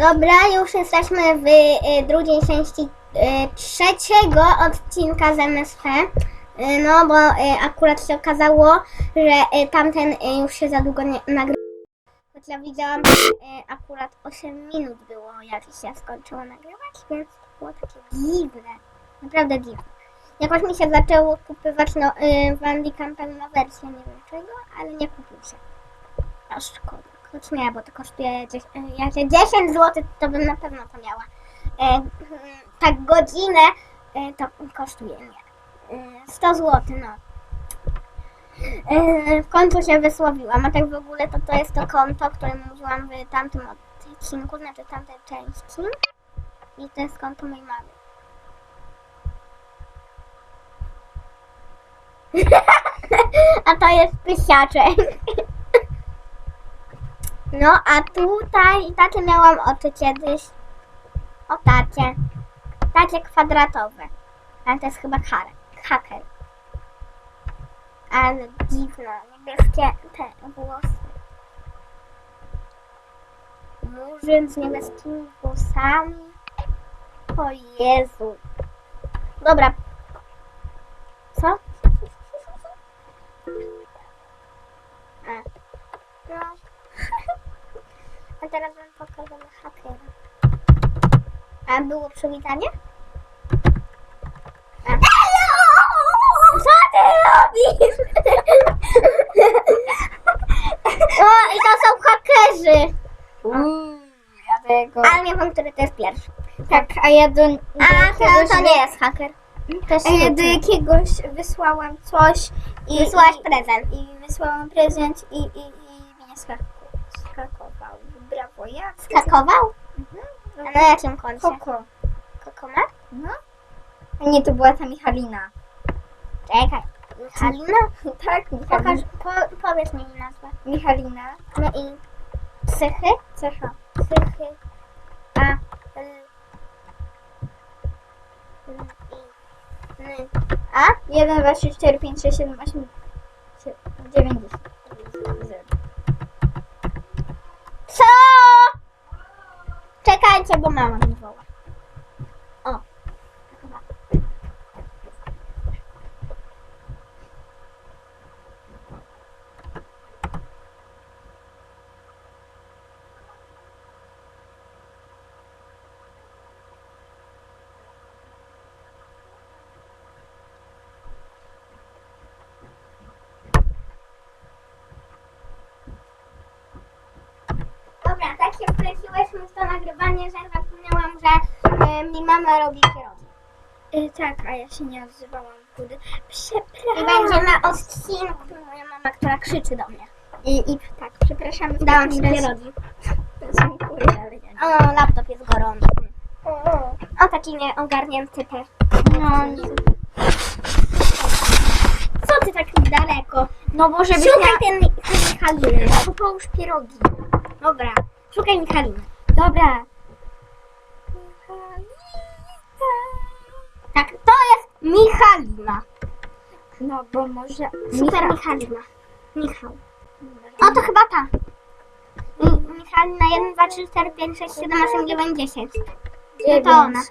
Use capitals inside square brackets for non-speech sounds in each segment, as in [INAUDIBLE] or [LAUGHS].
Dobra, już jesteśmy w y, drugiej części y, trzeciego odcinka z MSP. Y, no, bo y, akurat się okazało, że y, tamten y, już się za długo nie nagrywał. Choć ja widziałam, y, akurat 8 minut było, jak się skończyło nagrywać, więc to było takie dziwne. Naprawdę dziwne. Jakoś mi się zaczęło kupywać no, y, Bandicam pełna wersja, nie wiem czego, ale nie kupił się. A szkoda. Choć nie, bo to kosztuje 10, y, jak się 10 zł, to bym na pewno to miała. E, tak godzinę e, to kosztuje nie. E, 100 zł, no. E, w końcu się wysłowiłam, a tak w ogóle to to jest to konto, o którym mówiłam w tamtym odcinku, znaczy tamtej części. I to jest konto mojej mamy. [LAUGHS] a to jest pysiaczek. No, a tutaj takie miałam oczy kiedyś. O tacie. Takie kwadratowe. Ale to jest chyba haker. haker. Ale dziwne, niebieskie te włosy. Murzyn z niebieskimi włosami. O Jezu. Dobra. Co? A. No. A teraz wam pokażemy hakera. A było przywitanie? A. Co ty robisz? o, i to są hakerzy. Uuu, ja tego. Ale nie wiem, który to jest pierwszy. Tak, a ja do, do A, to, to nie jest haker. Jest a ja do jakiegoś wysłałam coś i, Wysłałaś prezent. i wysłałam prezent i, i, i mnie ja. Skakował? A Mhm. na jakim koncie? Koko. Kokomat? No. A nie, to była ta Michalina. Czekaj. Michalina? [LAUGHS] Tak, Pokaż, Michalina. po, powiedz mi nazwę. Michalina. No i psychy? Cecha. Psychy. A. L. L. I. N. A? 1, 2, 3, 4, 5, 6, 7, 8, 9, 10. Co? Czekajcie, bo mama mnie woła. O. Chyba. Dobra, tak się wkręciłyśmy w to nagrywanie, że zapomniałam, że e, mi mama robi pierogi. Y, tak, a ja się nie odzywałam. Kurde. I Przepraszam. będzie na odcinku moja mama, która krzyczy do mnie. I, I tak, przepraszamy. w Dałam ci pierogi. Dziękuję, ale ja nie. O, laptop jest gorący. O, taki nieogarnięty te. No, nie. Co ty tak daleko? no bo żebyś Szukaj miała... ten, Michaliny. Połóż pierogi. Dobra, szukaj Michaliny. Dobra. Tak, to jest Michalina. No bo może... Super Michalina. Michał. O, to chyba ta. Mi- Michalina 1, 2, 3, 4, 5, 6, 7, 8, 9, 10. No to ona.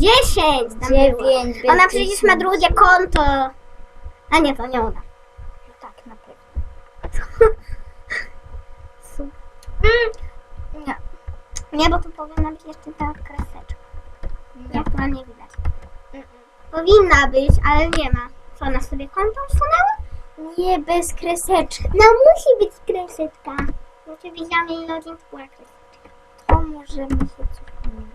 10 tam było. Dziewięć. Ona przecież ma drugie konto. A nie, to nie ona. Tak, na pewno. [LAUGHS] Mm. Nie. Bo tu powinna być jeszcze ta kreseczka. Nie. która nie widać. Powinna być, ale nie ma. Co, ona sobie konto usunęła? Nie, bez kreseczki. No musi być kreseczka. Znaczy widziałam jej login, to była kreseczka. To może mi się coś pomyliło.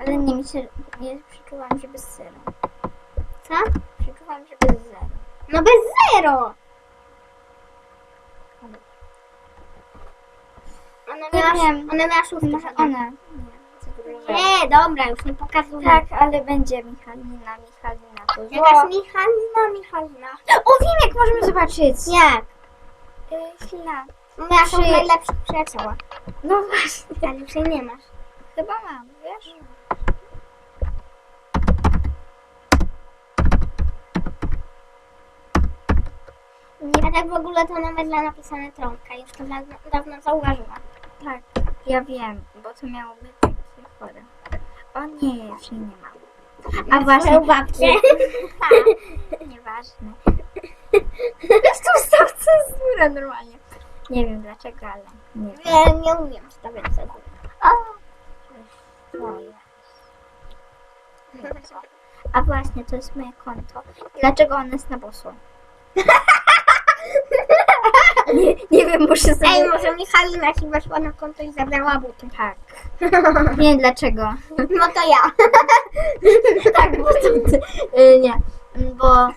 Ale nie, mi się... Nie przeczułam, że bez zero. Co? Przeczułam, że bez zero. No bez zero! Nie miała, wiem. ona miała szósty. Może ona. Nie. Nie, dobra, już nie pokazuję. Tak, ale będzie Michalina, Michalina to Jakaś zło. Michalina, Michalina. O, wiem jak możemy zobaczyć. Jak? Y, Chwila. Moja najlepszych przyjacióła. No właśnie. Ale już jej nie masz. Chyba mam, wiesz? A tak w ogóle to na medle napisane trąbka. Już to dawno, dawno zauważyłam. Tak. Ja wiem, bo to miało być takie chore. O nie, jej nie ma. A właśnie, babcie. [LAUGHS] nieważne. Tu stał cenzura normalnie. Nie wiem dlaczego, ale nie wiem. Nie, nie umiem stawiać sobie. O. A właśnie, to jest moje konto. Dlaczego ono jest na boso? [LAUGHS] Nie, nie wiem, muszę sobie... Ej, może Michalina ci weszła na konto i zabrała buty. Tak. [LAUGHS] Nie wiem dlaczego. No to ja. [LAUGHS] tak, bo to ty. Y, nie. Bo.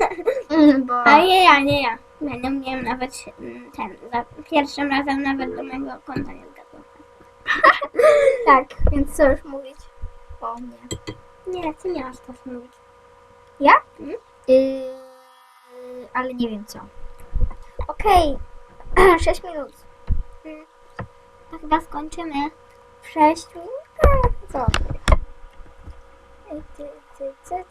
mm, Bo. A nie ja, nie ja. Ja nie miałem nawet mm, ten, za pierwszym razem nawet do mojego konta nie zgadłam. [LAUGHS] Tak, więc co już mówić o mnie. Nie, ty nie masz to mówić. Ja? Mhm. Y, ale nie wiem co. Okej. [CLEARS THROAT] 6 minut. To chyba skończymy. 6 minut? Tak,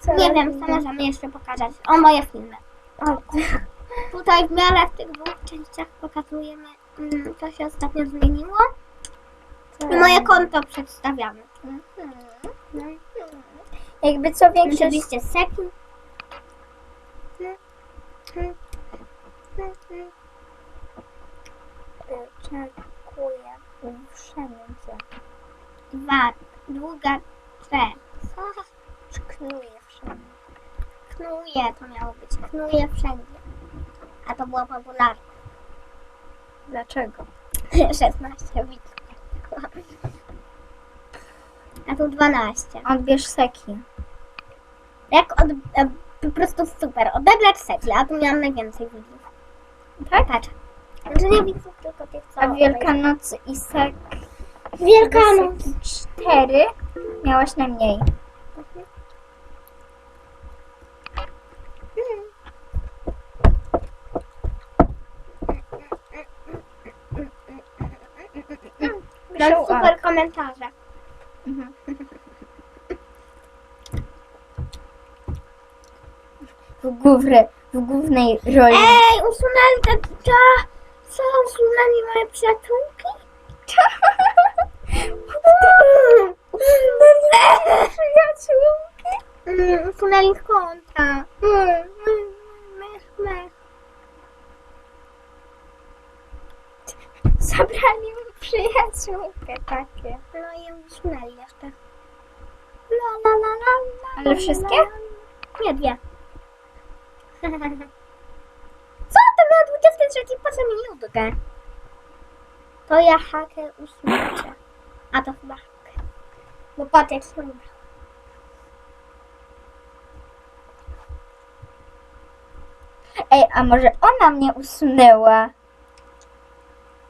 co? Nie wiem, co możemy jeszcze pokazać. O, moje filmy. O, Tutaj w miarę w tych dwóch częściach pokazujemy, mm, co się ostatnio zmieniło. I moje konto przedstawiamy. Jakby co większość... Oczywiście sekin. Wyczekuję wszędzie. Dwa, długa, tre. Szknuję wszędzie. Knuje to miało być. Knuje wszędzie. A to było popularne. Dlaczego? [LAUGHS] 16 widzów. A tu 12. Odbierz seki. Jak od, e, po prostu super. Odebrać seki, a tu miałam najwięcej widzów. Tak? Patrz. Znaczy nie widzów, tylko tych co... A Wielkanoc i sek... Wielkanoc. Cztery miałaś najmniej. No super komentarze. Mhm. W, główre, w głównej roli. Ej, usunęli te... te co? Usunęli moje przyjaciółki? Usunęli przyjaciółki. Mm, usunęli z konta. Mech, mech. Zabrali mi przyjaciółkę takie. No i ją usunęli jeszcze. La, la, la, la, la, Ale wszystkie? Nie, dwie. [LAUGHS] Co to miał 23? Po co mi nutkę? To ja haker usunięcie. A to chyba haker. Bo patrz jak się. Ej, a może ona mnie usunęła?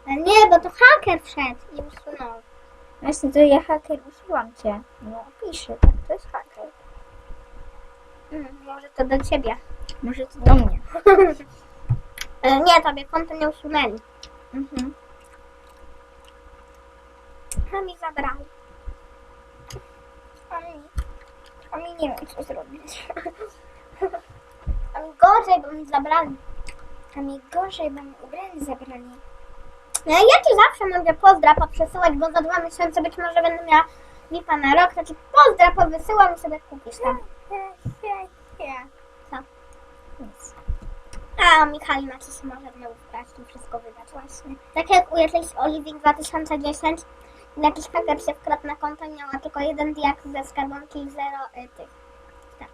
Ale nie, bo to haker wszedł i usunął. Właśnie to ja haker usuwam cię. No piszę, tak, to jest haker. Mm, może to do ciebie. Może to do mnie. [LAUGHS] E, nie, tobie konto nie usunęli. Mhm. A mi zabrali. A mi, a mi nie wiem co zrobić. A mi gorzej, bo mi zabrali. A mi gorzej, bo mi ubranie zabrali. No ja ci zawsze mogę pozdra poprzesyłać, bo za dwa miesiące być może będę miała lipa na rok, ci pozdra powysyłam i sobie kupisz tam. Co? Nic. A Michalina ci się może wkraść i wszystko wydać właśnie. Tak jak u jakiejś Oliwii 2010, jakiś haker się wkradł na konto i miała tylko jeden diak ze skarbonki i zero y, tych. Tak.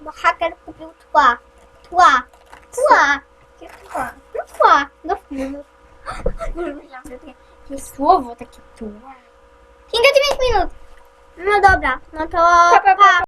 Bo haker kupił tła. Tła. Tła. Tła. No tła. [GASPS] Myślałam, że takie, takie słowo, takie tła. 59 minut. No dobra, no to pa. pa.